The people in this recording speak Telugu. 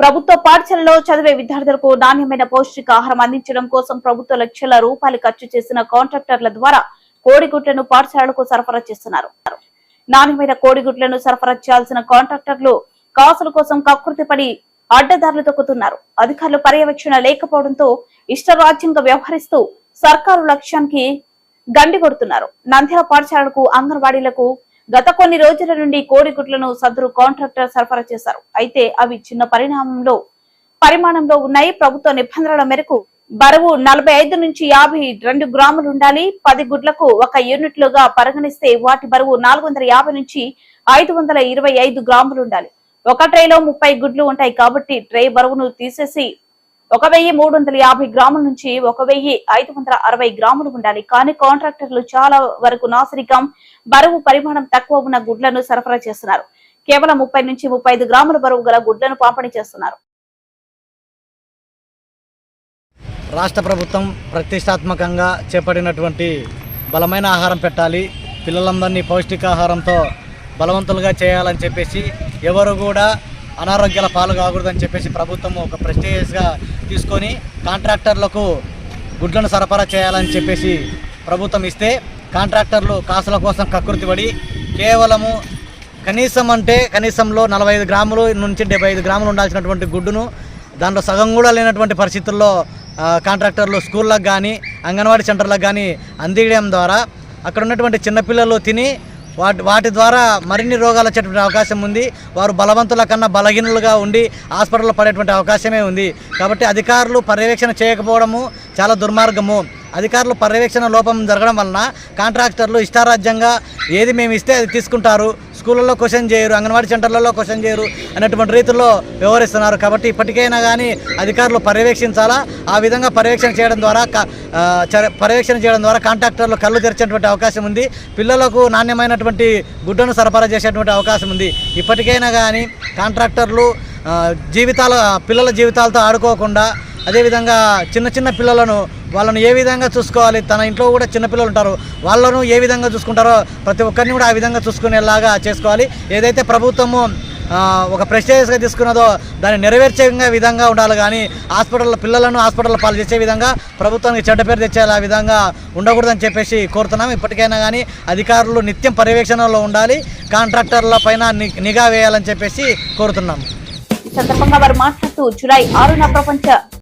ప్రభుత్వ పాఠశాలలో చదివే విద్యార్థులకు నాణ్యమైన పౌష్టికాహారం అందించడం కోసం ప్రభుత్వ లక్షల రూపాయలు ఖర్చు చేసిన కాంట్రాక్టర్ల ద్వారా కోడిగుడ్లను పాఠశాలలకు సరఫరా చేస్తున్నారు. నాణ్యమైన కోడిగుడ్లను సరఫరా చేయాల్సిన కాంట్రాక్టర్లు కాసుల కోసం కకృతిపడి అడ్డదారులు తొక్కుతున్నారు. అధికారులు పర్యవేక్షణ లేకపోవడంతో ఇష్టరాజ్యంగా వ్యవహరిస్తూ సర్కారు లక్ష్యానికి గండి కొడుతున్నారు. నంద్యాల పాఠశాలకు అంగన్వాడీలకు గత కొన్ని రోజుల నుండి కోడిగుడ్లను సదరు కాంట్రాక్టర్ సరఫరా చేశారు. అయితే అవి చిన్న పరిణామంలో పరిమాణంలో ఉన్నాయి. ప్రభుత్వ నిబంధనల మేరకు బరువు నలభై ఐదు నుంచి యాభై రెండు గ్రాములు ఉండాలి. పది గుడ్లకు ఒక యూనిట్లుగా పరిగణిస్తే వాటి బరువు నాలుగు వందల యాభై నుంచి ఐదు వందల ఇరవై ఐదు గ్రాములు ఉండాలి. ఒక ట్రేలో ముప్పై గుడ్లు ఉంటాయి కాబట్టి ట్రే బరువును తీసేసి ఒక వెయ్యి మూడు వందల యాభై గ్రాముల నుంచి ఒక వెయ్యి ఐదు వందల అరవై గ్రాములు ఉండాలి. కానీ కాంట్రాక్టర్లు చాలా వరకు నాసరికం బరువు పరిమాణం తక్కువ ఉన్న గుడ్లను సరఫరా చేస్తున్నారు. కేవలం ముప్పై నుంచి ముప్పై ఐదు గ్రాముల బరువు గల గుడ్లను పంపిణీ చేస్తున్నారు. రాష్ట్ర ప్రభుత్వం ప్రతిష్టాత్మకంగా చేపట్టినటువంటి బలమైన ఆహారం పెట్టాలి. పిల్లలందరినీ పౌష్టికాహారంతో బలవంతులుగా చేయాలని చెప్పేసి ఎవరు కూడా అనారోగ్యాల పాలు కాకూడదని చెప్పేసి ప్రభుత్వం ఒక ప్రెస్టేజియస్గా తీసుకొని కాంట్రాక్టర్లకు గుడ్లను సరఫరా చేయాలని చెప్పేసి ప్రభుత్వం ఇస్తే కాంట్రాక్టర్లు కాసుల కోసం కకృతిపడి కేవలము కనీసం అంటే కనీసంలో నలభై ఐదు గ్రాములు నుంచి డెబ్బై ఐదు గ్రాములు ఉండాల్సినటువంటి గుడ్డును దాంట్లో సగం కూడా లేనటువంటి పరిస్థితుల్లో కాంట్రాక్టర్లు స్కూళ్ళకు కానీ అంగన్వాడీ సెంటర్లకు కానీ అందించడం ద్వారా అక్కడ ఉన్నటువంటి చిన్నపిల్లలు తిని వాటి వాటి ద్వారా మరిన్ని రోగాలు వచ్చేటువంటి అవకాశం ఉంది. వారు బలవంతుల కన్నా బలహీనులుగా ఉండి హాస్పిటల్లో పడేటువంటి అవకాశమే ఉంది. కాబట్టి అధికారులు పర్యవేక్షణ చేయకపోవడము చాలా దుర్మార్గము. అధికారులు పర్యవేక్షణ లోపం జరగడం వలన కాంట్రాక్టర్లు ఇష్టారాజ్యంగా ఏది మేము ఇస్తే అది తీసుకుంటారు. స్కూళ్ళల్లో క్వశ్చన్ చేయరు అంగన్వాడీ సెంటర్లలో క్వశ్చన్ చేయరు అనేటువంటి రీతిలో వ్యవహరిస్తున్నారు. కాబట్టి ఇప్పటికైనా కానీ అధికారులు పర్యవేక్షించాలా? ఆ విధంగా పర్యవేక్షణ చేయడం ద్వారా పర్యవేక్షణ చేయడం ద్వారా కాంట్రాక్టర్లు కళ్ళు తెరిచేటువంటి అవకాశం ఉంది. పిల్లలకు నాణ్యమైనటువంటి గుడ్డను సరఫరా చేసేటువంటి అవకాశం ఉంది. ఇప్పటికైనా కానీ కాంట్రాక్టర్లు జీవితాల పిల్లల జీవితాలతో ఆడుకోకుండా అదేవిధంగా చిన్న చిన్న పిల్లలను వాళ్ళను ఏ విధంగా చూసుకోవాలి? తన ఇంట్లో కూడా చిన్నపిల్లలు ఉంటారు. వాళ్ళను ఏ విధంగా చూసుకుంటారో ప్రతి ఒక్కరిని కూడా ఆ విధంగా చూసుకునేలాగా చేసుకోవాలి. ఏదైతే ప్రభుత్వము ఒక ప్రశ్నగా తీసుకున్నదో దాన్ని నెరవేర్చే విధంగా ఉండాలి. కానీ హాస్పిటల్లో పిల్లలను హాస్పిటల్లో పాలు చేసే విధంగా ప్రభుత్వానికి చెడ్డ పేరు తెచ్చేలా విధంగా ఉండకూడదని చెప్పేసి కోరుతున్నాం. ఇప్పటికైనా కానీ అధికారులు నిత్యం పర్యవేక్షణలో ఉండాలి. కాంట్రాక్టర్ల పైన ని- నిఘా వేయాలని చెప్పేసి కోరుతున్నాం. ఈ సందర్భంగా వారు మాట్లాడుతూ జులై ఆరున ప్రపంచ